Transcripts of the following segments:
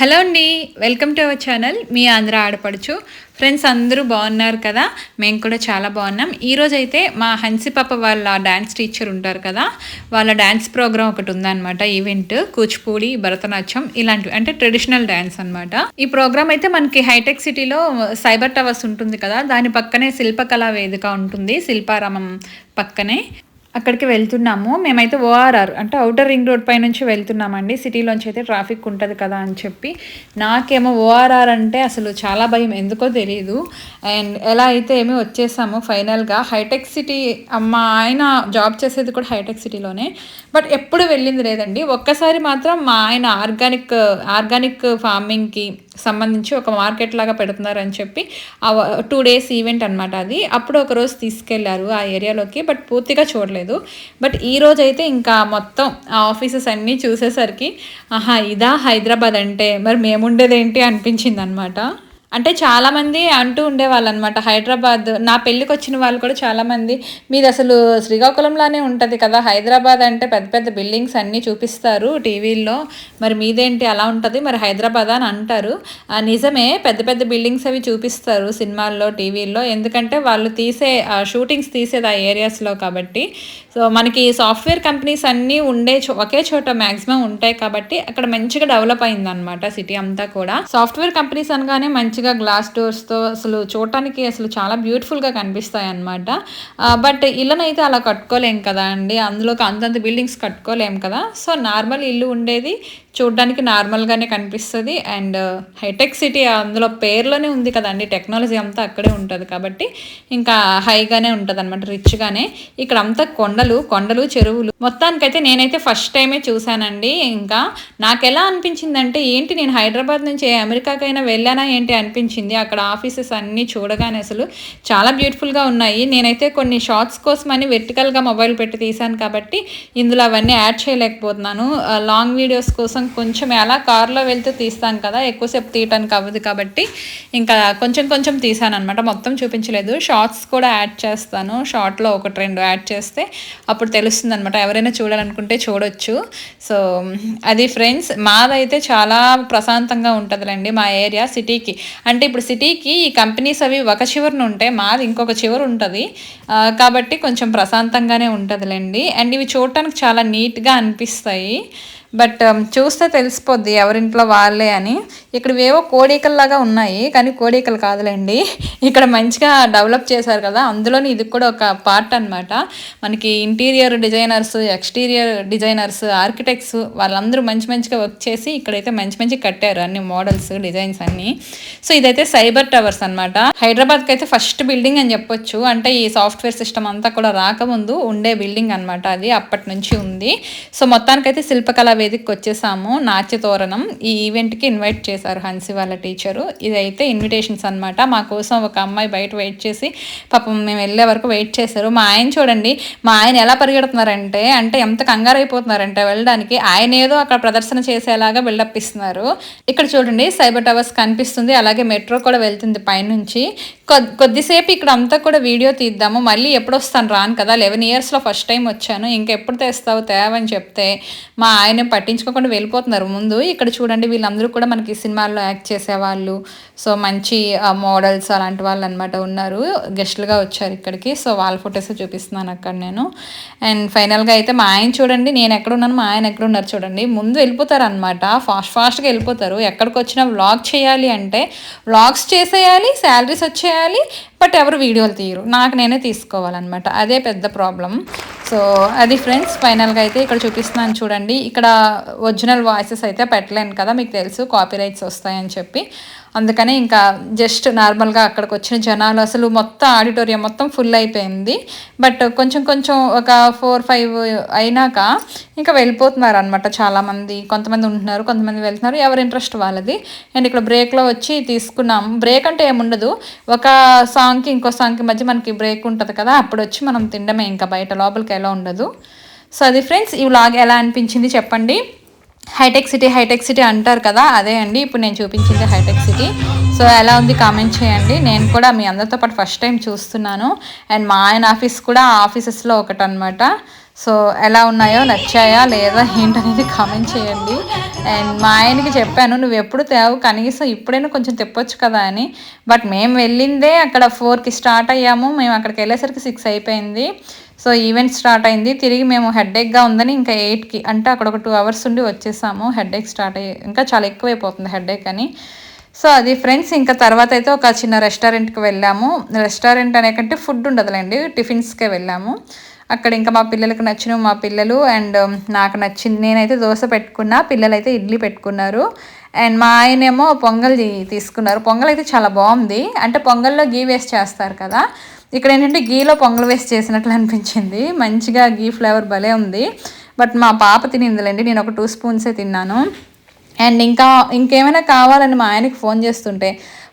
Hello అండి welcome to our channel. మీ ఆంధ్ర ఆడపడుచు. ఫ్రెండ్స్ అందరూ బాగున్నారు కదా? మేము కూడా చాలా బాగున్నాం. ఈరోజు అయితే మా హన్సి పాప వాళ్ళ డ్యాన్స్ టీచర్ ఉంటారు కదా? వాళ్ళ డ్యాన్స్ ప్రోగ్రామ్ ఒకటి ఉందన్నమాట. ఈవెంట్ కూచిపూడి భరతనాట్యం ఇలాంటివి. అంటే ట్రెడిషనల్ డ్యాన్స్ అనమాట ఈ ప్రోగ్రామ్ అయితే మనకి హైటెక్ సిటీలో సైబర్ టవర్స్ ఉంటుంది కదా? దాని పక్కనే శిల్పకళా వేదిక ఉంటుంది. శిల్పారామం పక్కనే. అక్కడికి వెళ్తున్నాము. మేమైతే ఓఆర్ఆర్ అంటే అవుటర్ రింగ్ రోడ్ పై నుంచి వెళ్తున్నామండి. సిటీలోంచి అయితే ట్రాఫిక్ ఉంటుంది కదా అని చెప్పి. నాకేమో ఓఆర్ఆర్ అంటే అసలు చాలా భయం. ఎందుకో తెలియదు అండ్ ఎలా అయితే ఏమి వచ్చేసాము ఫైనల్గా హైటెక్ సిటీ మా ఆయన జాబ్ చేసేది కూడా హైటెక్ సిటీలోనే. బట్ ఎప్పుడు వెళ్ళింది లేదండి. ఒక్కసారి మాత్రం మా ఆయన ఆర్గానిక్ ఆర్గానిక్ ఫార్మింగ్కి సంబంధించి ఒక మార్కెట్ లాగా పెడుతున్నారని చెప్పి టూ డేస్ ఈవెంట్ అనమాట అది. అప్పుడు ఒక రోజు తీసుకెళ్ళారు ఆ ఏరియాలోకి. బట్ పూర్తిగా చూడలేదు. బట్ ఈ రోజు అయితే ఇంకా మొత్తం ఆ ఆఫీసెస్ అన్నీ చూసేసరికి ఆహా ఇదా హైదరాబాద్ అంటే. మరి మేముండేది ఏంటి అనిపించింది అనమాట అంటే చాలామంది అంటూ ఉండేవాళ్ళు అనమాట హైదరాబాద్ నా పెళ్ళికి వచ్చిన వాళ్ళు కూడా చాలామంది మీది అసలు శ్రీకాకుళంలానే ఉంటుంది కదా హైదరాబాద్ అంటే పెద్ద పెద్ద బిల్డింగ్స్ అన్నీ చూపిస్తారు టీవీల్లో మరి మీదేంటి అలా ఉంటుంది మరి హైదరాబాద్ అని అంటారు. నిజమే పెద్ద పెద్ద బిల్డింగ్స్ అవి చూపిస్తారు సినిమాల్లో టీవీల్లో ఎందుకంటే వాళ్ళు తీసే షూటింగ్స్ తీసేది ఆ ఏరియాస్లో కాబట్టి. సో మనకి సాఫ్ట్వేర్ కంపెనీస్ అన్నీ ఉండే చో- ఒకే చోట మ్యాక్సిమం ఉంటాయి కాబట్టి అక్కడ మంచిగా డెవలప్ అయింది అనమాట సిటీ అంతా కూడా. సాఫ్ట్వేర్ కంపెనీస్ అనగానే మంచి మంచిగా గ్లాస్ డోర్స్తో అసలు చూడటానికి అసలు చాలా బ్యూటిఫుల్గా కనిపిస్తాయి అనమాట బట్ ఇళ్ళనైతే అలా కట్టుకోలేం కదా అండి. అందులోకి అంతంత బిల్డింగ్స్ కట్టుకోలేం కదా. సో నార్మల్ ఇల్లు ఉండేది చూడడానికి నార్మల్గానే కనిపిస్తుంది అండ్ హైటెక్ uh, సిటీ అందులో పేర్లోనే ఉంది కదండి టెక్నాలజీ అంతా అక్కడే ఉంటుంది కాబట్టి ఇంకా హైగానే ఉంటుంది అనమాట రిచ్గానే ఇక్కడ అంతా కొండలు కొండలు చెరువులు. మొత్తానికైతే నేనైతే ఫస్ట్ టైమే చూశానండి. ఇంకా నాకు ఎలా అనిపించిందంటే ఏంటి నేను హైదరాబాద్ నుంచి అమెరికాకైనా వెళ్ళానా ఏంటి అనిపించింది అక్కడ ఆఫీసెస్ అన్నీ చూడగానే అసలు చాలా బ్యూటిఫుల్గా ఉన్నాయి. నేనైతే కొన్ని షార్ట్స్ కోసమని వెర్టికల్గా మొబైల్ పెట్టి తీశాను కాబట్టి ఇందులో అవన్నీ యాడ్ చేయలేకపోతున్నాను. లాంగ్ వీడియోస్ కోసం కొంచెం ఎలా కార్లో వెళ్తే తీస్తాను కదా ఎక్కువసేపు తీయటానికి అవ్వదు కాబట్టి ఇంకా కొంచెం కొంచెం తీసాను అనమాట మొత్తం చూపించలేదు. షార్ట్స్ కూడా యాడ్ చేస్తాను. షార్ట్లో ఒకటి రెండు యాడ్ చేస్తే అప్పుడు తెలుస్తుంది అనమాట ఎవరైనా చూడాలనుకుంటే చూడొచ్చు. సో అది ఫ్రెండ్స్ మాదైతే చాలా ప్రశాంతంగా ఉంటుందిలేండి మా ఏరియా సిటీకి. అంటే ఇప్పుడు సిటీకి ఈ కంపెనీస్ అవి ఒక చివరిన ఉంటే మాది ఇంకొక చివరి ఉంటుంది. కాబట్టి కొంచెం ప్రశాంతంగానే ఉంటుందిలేండి. అండ్ ఇవి చూడటానికి చాలా నీట్గా అనిపిస్తాయి. బట్ చూస్తే తెలిసిపోద్ది ఎవరింట్లో వాళ్ళే అని. ఇక్కడ ఏవో కోడీకల్లాగా ఉన్నాయి కానీ కోడికలు కాదులేండి. ఇక్కడ మంచిగా డెవలప్ చేశారు కదా అందులోని ఇది కూడా ఒక పార్ట్ అన్నమాట. మనకి interior designers exterior designers architects వాళ్ళందరూ మంచి మంచిగా వర్క్ చేసి ఇక్కడైతే మంచి మంచి కట్టారు అన్ని మోడల్స్ డిజైన్స్ అన్ని. సో ఇదైతే సైబర్ టవర్స్ అనమాట హైదరాబాద్కి అయితే ఫస్ట్ బిల్డింగ్ అని చెప్పొచ్చు. అంటే ఈ సాఫ్ట్వేర్ సిస్టమ్ అంతా కూడా రాకముందు ఉండే బిల్డింగ్ అనమాట అది అప్పటి నుంచి ఉంది. సో మొత్తానికైతే శిల్పకళ వేదికకి వచ్చేసాము నాట్య తోరణం. ఈ ఈవెంట్కి ఇన్వైట్ చేశారు హన్సి వాళ్ళ టీచరు. ఇదైతే ఇన్విటేషన్స్ అన్నమాట. మా కోసం ఒక అమ్మాయి బయట వెయిట్ చేసి పాపం మేము వెళ్ళే వరకు వెయిట్ చేశారు. మా ఆయన చూడండి మా ఆయన ఎలా పరిగెడుతున్నారంటే అంటే ఎంత కంగారు అయిపోతున్నారంటే వెళ్ళడానికి ఆయన ఏదో అక్కడ ప్రదర్శన చేసేలాగా బిల్డప్ ఇస్తున్నారు. ఇక్కడ చూడండి సైబర్ టవర్స్ కనిపిస్తుంది. అలాగే మెట్రో కూడా వెళ్తుంది పైనుంచి. కొద్దిసేపు ఇక్కడ అంతా కూడా వీడియో తీద్దాము. మళ్ళీ ఎప్పుడు వస్తాను రాను కదా. లెవెన్ ఇయర్స్లో ఫస్ట్ టైం వచ్చాను. ఇంకెప్పుడు తెస్తావు తేవని చెప్తే మా ఆయన పట్టించుకోకుండా వెళ్ళిపోతున్నారు. ముందు ఇక్కడ చూడండి వీళ్ళందరూ కూడా మనకి సినిమాల్లో యాక్ట్ చేసేవాళ్ళు. సో మంచి మోడల్స్ అలాంటి వాళ్ళు అనమాట ఉన్నారు. గెస్ట్లుగా వచ్చారు ఇక్కడికి. సో వాళ్ళ ఫొటోస్ చూపిస్తున్నాను అక్కడ నేను. అండ్ ఫైనల్గా అయితే మా ఆయన చూడండి నేను ఎక్కడ ఉన్నాను మా ఆయన ఎక్కడ ఉన్నారు చూడండి. ముందు వెళ్ళిపోతారు అనమాట ఫాస్ట్ ఫాస్ట్గా వెళ్ళిపోతారు. ఎక్కడికి వచ్చినా వ్లాగ్ చేయాలి అంటే వ్లాగ్స్ చేసేయాలి శాలరీస్ వచ్చేయాలి బట్ ఎవరు వీడియోలు తీయరు. నాకు నేనే తీసుకోవాలన్నమాట. అదే పెద్ద ప్రాబ్లం సో అది ఫ్రెండ్స్ ఫైనల్గా అయితే ఇక్కడ చూపిస్తున్నాను చూడండి. ఇక్కడ ఒరిజినల్ వాయిసెస్ అయితే పెట్టలేను కదా మీకు తెలుసు కాపీ రైట్స్ వస్తాయని చెప్పి. అందుకని ఇంకా జస్ట్ నార్మల్గా అక్కడికి వచ్చిన జనాలు అసలు మొత్తం ఆడిటోరియం మొత్తం ఫుల్ అయిపోయింది. బట్ కొంచెం కొంచెం ఒక ఫోర్ ఫైవ్ అయినాక ఇంకా వెళ్ళిపోతున్నారు అనమాట చాలామంది. కొంతమంది ఉంటున్నారు కొంతమంది వెళ్తున్నారు. ఎవరి ఇంట్రెస్ట్ వాళ్ళది. అండ్ ఇక్కడ బ్రేక్లో వచ్చి తీసుకున్నాం. బ్రేక్ అంటే ఏముండదు. ఒక సాంగ్కి ఇంకో సాంగ్కి మధ్య మనకి బ్రేక్ ఉంటుంది కదా. అప్పుడు వచ్చి మనం తినడమే ఇంకా బయట. లోపలికి ఎలా ఉండదు. సో అది ఫ్రెండ్స్ ఈ వ్లాగ్ ఎలా అనిపించింది చెప్పండి. హైటెక్ సిటీ హైటెక్ సిటీ అంటారు కదా అదే అండి. ఇప్పుడు నేను చూపించింది హైటెక్ సిటీ. సో ఎలా ఉంది కామెంట్ చేయండి. నేను కూడా మీ అందరితో పాటు ఫస్ట్ టైం చూస్తున్నాను. అండ్ మా ఆయన ఆఫీస్ కూడా ఆఫీసెస్లో ఒకటి అనమాట సో ఎలా ఉన్నాయో నచ్చాయా లేదా ఏంటనేది కామెంట్ చేయండి. అండ్ మా ఆయనకి చెప్పాను నువ్వు ఎప్పుడు తేవు కనీసం ఇప్పుడైనా కొంచెం తెప్పొచ్చు కదా అని. బట్ మేము వెళ్ళిందే అక్కడ ఫోర్కి స్టార్ట్ అయ్యాము. మేము అక్కడికి వెళ్ళేసరికి సిక్స్ అయిపోయింది. సో ఈవెంట్ స్టార్ట్ అయింది. తిరిగి మేము హెడేక్గా ఉందని ఇంకా ఎయిట్కి అంటే అక్కడ ఒక టూ అవర్స్ ఉండి వచ్చేసాము. హెడేక్ స్టార్ట్ అయ్యి ఇంకా చాలా ఎక్కువైపోతుంది హెడేక్ అని. సో అది ఫ్రెండ్స్ ఇంకా తర్వాత అయితే ఒక చిన్న రెస్టారెంట్కి వెళ్ళాము. రెస్టారెంట్ అనే కంటే ఫుడ్ ఉండదులేండి టిఫిన్స్కే వెళ్ళాము. అక్కడ ఇంకా మా పిల్లలకు నచ్చిన మా పిల్లలు అండ్ నాకు నచ్చింది నేనైతే దోశ పెట్టుకున్నా పిల్లలైతే ఇడ్లీ పెట్టుకున్నారు. అండ్ మా ఆయనేమో పొంగల్ తీసుకున్నారు. పొంగల్ అయితే చాలా బాగుంది. అంటే పొంగల్లో గీ వేస్ట్ చేస్తారు కదా. ఇక్కడ ఏంటంటే గీలో పొంగల్ వేసి చేసినట్లు అనిపించింది. మంచిగా గీ ఫ్లేవర్ భలే ఉంది. బట్ మా పాప తినిందిలేండి. నేను ఒక టూ స్పూన్సే తిన్నాను. అండ్ ఇంకా ఇంకేమైనా కావాలని మా ఆయనకి ఫోన్ చేస్తుంటే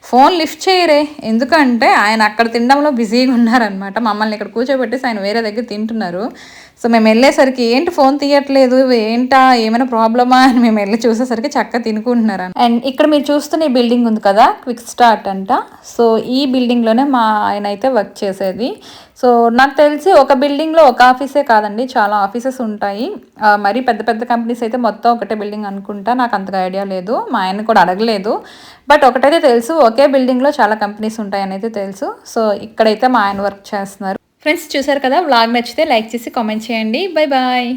ఫోన్ లిఫ్ట్ చేయరే. ఎందుకంటే ఆయన అక్కడ తినడంలో బిజీగా ఉన్నారనమాట మమ్మల్ని ఇక్కడ కూర్చోబెట్టేసి ఆయన వేరే దగ్గర తింటున్నారు. సో మేము వెళ్ళేసరికి ఏంటి ఫోన్ తీయట్లేదు? ఏంటా? ఏమైనా ప్రాబ్లమా? అని మేము వెళ్ళి చూసేసరికి చక్కగా తినుకుంటున్నారు అండ్ ఇక్కడ మీరు చూస్తున్న ఈ బిల్డింగ్ ఉంది కదా క్విక్ స్టార్ట్ అంట. సో ఈ బిల్డింగ్లోనే మా ఆయన అయితే వర్క్ చేసేది. సో నాకు తెలిసి ఒక బిల్డింగ్లో ఒక ఆఫీసే కాదండి చాలా ఆఫీసెస్ ఉంటాయి. మరి పెద్ద పెద్ద కంపెనీస్ అయితే మొత్తం ఒకటే బిల్డింగ్ అనుకుంటా నాకు అంతగా ఐడియా లేదు. మా ఆయన కూడా అడగలేదు. బట్ ఒకటైతే తెలుసు ఒకే బిల్డింగ్లో చాలా కంపెనీస్ ఉంటాయని అయితే తెలుసు. సో ఇక్కడైతే మా ఆయన వర్క్ చేస్తున్నారు. ఫ్రెండ్స్ చూసారు కదా? వ్లాగ్ నచ్చితే లైక్ చేసి కామెంట్ చేయండి. Bye bye